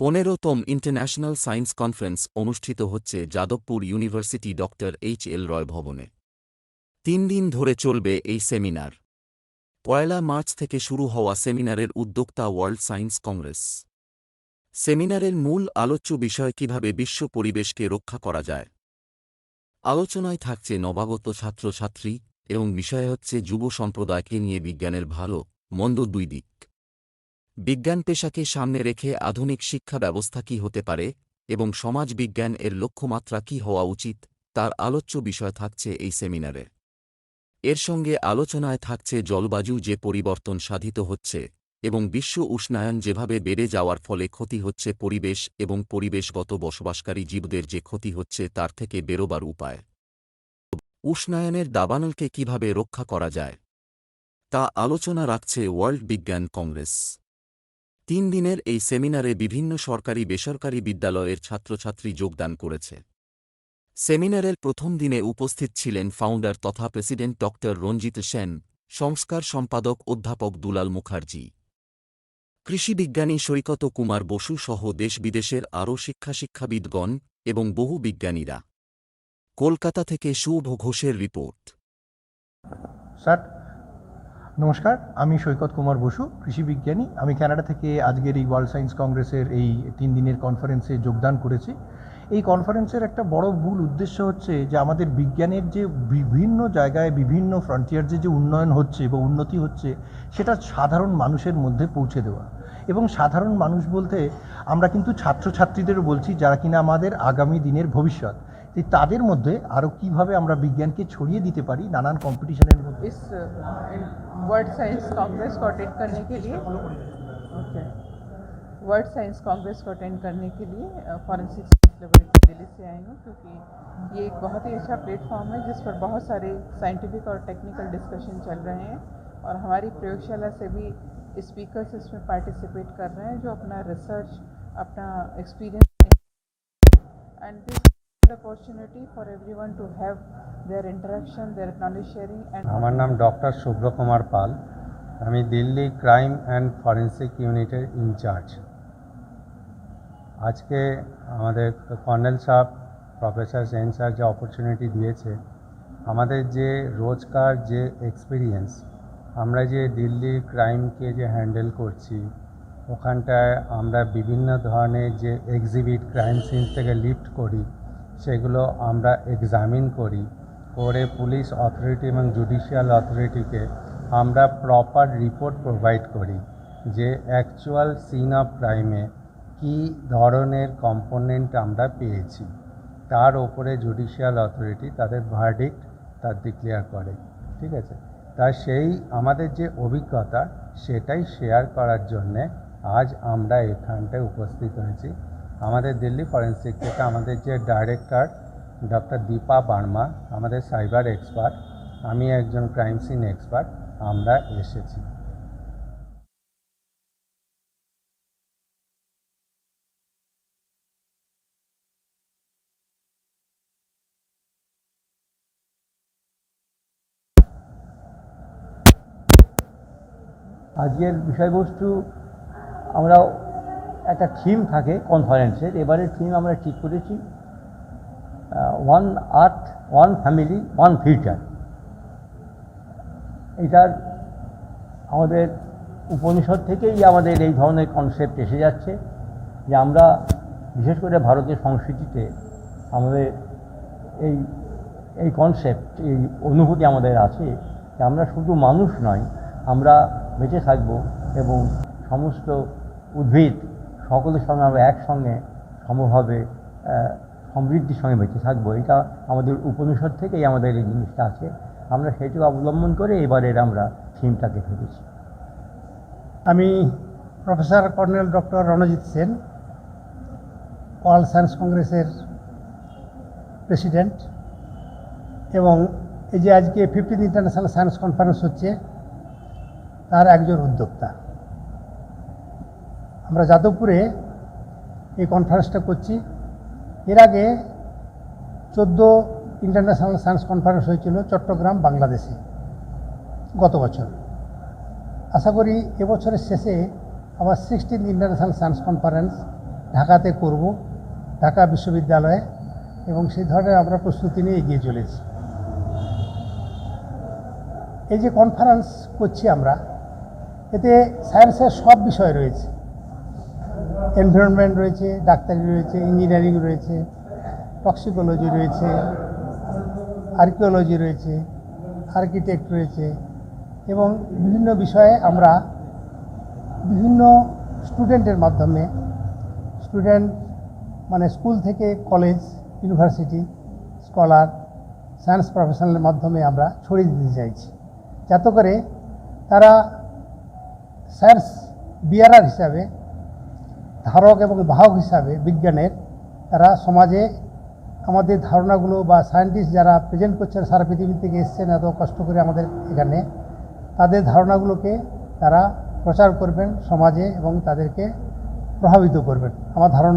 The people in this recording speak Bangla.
পনেরোতম ইন্টারন্যাশনাল সায়েন্স কনফারেন্স অনুষ্ঠিত হচ্ছে Jadavpur university doctor H L Roy ভবনে। তিন দিন ধরে চলবে এই সেমিনার। পয়লা মার্চ থেকে শুরু হওয়া সেমিনারের উদ্যোক্তা ওয়ার্ল্ড সায়েন্স কংগ্রেস। সেমিনারের মূল আলোচ্য বিষয় কীভাবে বিশ্ব পরিবেশকে রক্ষা করা যায়। আলোচনায় থাকছে নবাগত ছাত্রছাত্রী এবং বিষয় হচ্ছে যুব সম্প্রদায়কে নিয়ে বিজ্ঞানের ভালো, মন্দ দুই দিক। বিজ্ঞান পেশাকে সামনে রেখে আধুনিক শিক্ষা ব্যবস্থা কী হতে পারে এবং সমাজ বিজ্ঞান এর লক্ষ্যমাত্রা কী হওয়া উচিত, তার আলোচ্য বিষয় থাকছে এই সেমিনারে। এর সঙ্গে আলোচনায় থাকছে জলবায়ু যে পরিবর্তন সাধিত হচ্ছে এবং বিশ্ব উষ্ণায়ন যেভাবে বেড়ে যাওয়ার ফলে ক্ষতি হচ্ছে পরিবেশ এবং পরিবেশগত বসবাসকারী জীবদের যে ক্ষতি হচ্ছে তার থেকে বেরোবার উপায়। উষ্ণায়নের দাবানলকে কীভাবে রক্ষা করা যায়? তা আলোচনা রাখছে ওয়ার্ল্ড বিজ্ঞান কংগ্রেস। তিন দিনের এই সেমিনারে বিভিন্ন সরকারি বেসরকারি বিদ্যালয়ের ছাত্রছাত্রী যোগদান করেছে। সেমিনারের প্রথম দিনে উপস্থিত ছিলেন ফাউন্ডার তথা প্রেসিডেন্ট ড. রঞ্জিত সেন, সংস্কার সম্পাদক অধ্যাপক দুলাল মুখার্জি। কৃষিবিজ্ঞানী সৈকত কুমার বসু সহ দেশ বিদেশের আরও শিক্ষা শিক্ষাবিদগণ এবং বহু বিজ্ঞানীরা। কলকাতা থেকে শুভ ঘোষের রিপোর্ট। নমস্কার, আমি সৈকত কুমার বসু, কৃষি বিজ্ঞানী। আমি কানাডা থেকে আজকের এই ওয়ার্ল্ড সায়েন্স কংগ্রেসের এই তিন দিনের কনফারেন্সে যোগদান করেছি। এই কনফারেন্সের একটা বড় মূল উদ্দেশ্য হচ্ছে যে আমাদের বিজ্ঞানের যে বিভিন্ন জায়গায় বিভিন্ন ফ্রন্টিয়ার যে উন্নয়ন হচ্ছে বা উন্নতি হচ্ছে, সেটা সাধারণ মানুষের মধ্যে পৌঁছে দেওয়া। এবং সাধারণ মানুষ বলতে আমরা কিন্তু ছাত্রছাত্রীদেরও বলছি যারা কিনা আমাদের আগামী দিনের ভবিষ্যৎ। যে তাদের মধ্যে আরও কিভাবে আমরা বিজ্ঞানকে ছড়িয়ে দিতে পারি নানান কম্পিটিশনের মধ্যে इस वर्ल्ड साइंस कांग्रेस को अटेंड करने के लिए ओके वर्ल्ड साइंस कांग्रेस को अटेंड करने के लिए फॉरेंसिक साइंस लेबोरेटरी दिल्ली से आई हूँ क्योंकि ये एक बहुत ही अच्छा प्लेटफॉर्म है जिस पर बहुत सारे साइंटिफिक और टेक्निकल डिस्कशन चल रहे हैं और हमारी प्रयोगशाला से भी स्पीकर्स इसमें पार्टिसिपेट कर रहे हैं जो अपना रिसर्च अपना experience and this is an opportunity for everyone to have their interaction, their knowledge sharing and আমার নাম ডক্টর শুভ্র কুমার পাল। আমি দিল্লি ক্রাইম অ্যান্ড ফরেন্সিক ইউনিটের ইনচার্জ। আজকে আমাদের কর্নেল সাহেব প্রফেসর সেন স্যার যে অপরচুনিটি দিয়েছে আমাদের যে রোজকার যে এক্সপিরিয়েন্স আমরা যে দিল্লির ক্রাইমকে যে হ্যান্ডেল করছি ওখানটায় আমরা বিভিন্ন ধরনের যে এক্সিবিট ক্রাইম সিন থেকে লিফট করি সেগুলো আমরা এক্সামিন করি। করে পুলিশ অথরিটি এবং জুডিশিয়াল অথরিটিকে আমরা প্রপার রিপোর্ট প্রোভাইড করি যে অ্যাকচুয়াল সিন অফ ক্রাইমে কী ধরনের কম্পোনেন্ট আমরা পেয়েছি। তার ওপরে জুডিশিয়াল অথরিটি তাদের ভার্ডিক্ট তার ডিক্লেয়ার করে। ঠিক আছে? তা সেই আমাদের যে অভিজ্ঞতা, সেটাই শেয়ার করার জন্যে আজ আমরা এখানটায় উপস্থিত হয়েছি। আমাদের দিল্লি ফরেন্সিক থেকে আমাদের যে ডাইরেক্টর ডক্টর দীপা বার্মা, আমাদের সাইবার এক্সপার্ট আমি একজন ক্রাইম সিন এক্সপার্ট আমরা এসেছি। আজকের বিষয়বস্তু আমরা একটা থিম থাকে কনফারেন্সের এবারে থিম আমরা ঠিক করেছি one earth one family one future এটার আমাদের উপনিষদ থেকেই আমাদের এই ধরনের কনসেপ্ট এসে যাচ্ছে যে আমরা বিশেষ করে ভারতীয় সংস্কৃতিতে আমাদের এই এই কনসেপ্ট এই অনুভূতি আমাদের আছে যে আমরা শুধু মানুষ নয়, আমরা বেঁচে থাকব এবং সমস্ত উদ্ভিদ সকলের সঙ্গে আমরা একসঙ্গে সমভাবে সমৃদ্ধির সঙ্গে বেঁচে থাকব। এটা আমাদের উপনিষদ থেকেই আমাদের এই জিনিসটা আছে। আমরা সেটাকে অবলম্বন করে এবারের আমরা থিমটাকে ভেবেছি। আমি professor colonel doctor Ranajit Sen, world science কংগ্রেসের প্রেসিডেন্ট এবং এই যে আজকে ফিফটিন ইন্টারন্যাশনাল সায়েন্স কনফারেন্স হচ্ছে, তার একজন উদ্যোক্তা। আমরা যাদবপুরে এই কনফারেন্সটা করছি। এর আগে চোদ্দ ইন্টারন্যাশনাল সায়েন্স কনফারেন্স হয়েছিল চট্টগ্রাম, বাংলাদেশে গত বছর। আশা করি এবছরের শেষে আবার সিক্সটিন ইন্টারন্যাশনাল সায়েন্স কনফারেন্স ঢাকাতে করব, ঢাকা বিশ্ববিদ্যালয়ে, এবং সেই ধরনের আমরা প্রস্তুতি নিয়ে এগিয়ে চলেছি। এই যে কনফারেন্স করছি আমরা, এতে সায়েন্সের সব বিষয় রয়েছে। এনভায়রনমেন্ট রয়েছে, ডাক্তারি রয়েছে ইঞ্জিনিয়ারিং রয়েছে টক্সিকোলজি রয়েছে আর্কিওলজি রয়েছে আর্কিটেক্ট রয়েছে এবং বিভিন্ন বিষয়ে আমরা বিভিন্ন স্টুডেন্টের মাধ্যমে স্টুডেন্ট মানে স্কুল থেকে কলেজ ইউনিভার্সিটি স্কলার সায়েন্স প্রফেশনালের মাধ্যমে আমরা ছড়িয়ে দিতে চাইছি। যাতে করে তারা সায়েন্স বিয়ারার হিসাবে ধারক এবং বাহক হিসাবে বিজ্ঞানের, তারা সমাজে আমাদের ধারণাগুলো বা সায়েন্টিস্ট যারা প্রেজেন্ট করছেন সারা পৃথিবী থেকে এসছেন, এত কষ্ট করে আমাদের এখানে, তাদের ধারণাগুলোকে তারা প্রচার করবেন সমাজে এবং তাদেরকে প্রভাবিত করবেন। আমার ধারণা